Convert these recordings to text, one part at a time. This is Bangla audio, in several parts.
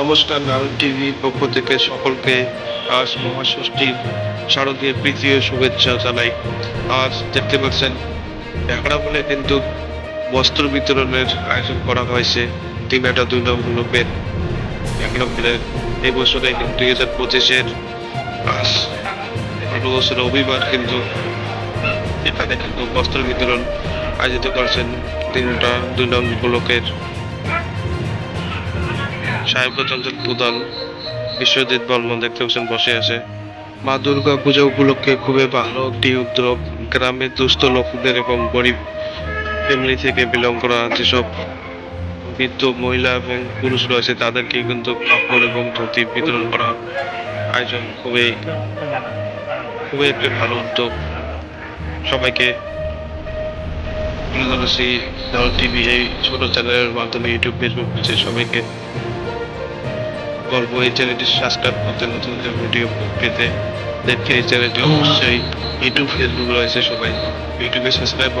নমস্কার নারদ টিভি পক্ষ থেকে সকলকে আজ মহাষষ্ঠীর শারদীয় প্রীতি ও শুভেচ্ছা জানাই। আজ দেখতে পাচ্ছেন একড়া বলে কিন্তু বস্ত্র বিতরণের আয়োজন করা হয়েছে তিনটা দুই একড়া বলে এই বছরে দুই হাজার পঁচিশের বছর রবিবার কিন্তু এখানে কিন্তু বস্ত্র বিতরণ আয়োজিত করেছেন তিনটা দুই নম্বর ব্লকের সাহেবগঞ্জ প্রধান, বিশ্বজিৎ বর্মন দেখতে পাচ্ছেন বসে আছে। মা দুর্গা পূজা উপলক্ষে খুবই ভালো একটি উদ্যোগ। গ্রামের দুস্থ লোকদের এবং গরিব ফ্যামিলি থেকে বিলং করা যেসব বৃদ্ধ, মহিলা এবং পুরুষ রয়েছে, তাদেরকে কিন্তু কাপড় এবং ধুতি বিতরণ করা আয়োজন খুবই খুবই একটি ভালো উদ্যোগ। সবাইকে তুলে ধরেছি টিভি, এই ছোট চ্যানেলের মাধ্যমে ইউটিউব, ফেসবুক সবাইকে গল্প এই চ্যানেলটি সাবস্ক্রাইব করতে, নতুন নতুন ভিডিও পেতে দেখে এই চ্যানেলটি অবশ্যই ইউটিউব ফেসবুক রয়েছে সবাই। ইউটিউবে সাবস্ক্রাইব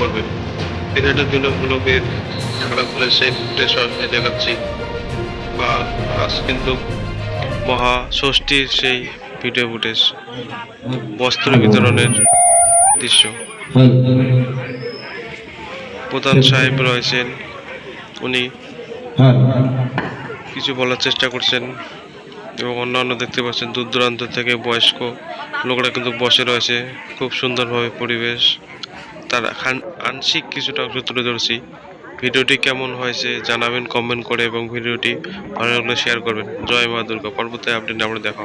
করবে ভিডিওটার জন্য ব্লগের ঝগড়া করে সেই ফুটেজ দেখাচ্ছি। বা আজ কিন্তু মহা ষষ্ঠীর সেই ভিডিও ফুটেজ বস্ত্র বিতরণের দৃশ্য। প্রধান সাহেব রয়েছেন, উনি কিছু বলার চেষ্টা করছেন এবং অন্যান্য দেখতে পাচ্ছেন দূর দূরান্ত থেকে বয়স্ক লোকরা কিন্তু বসে রয়েছে। খুব সুন্দরভাবে পরিবেশ। তার আংশিক কিছুটা অংশ তুলে ধরছি। ভিডিওটি কেমন হয়েছে জানাবেন কমেন্ট করে এবং ভিডিওটি ভালো লাগলে শেয়ার করবেন। জয় মা দুর্গা। পর্বতে আপডেট আমরা দেখা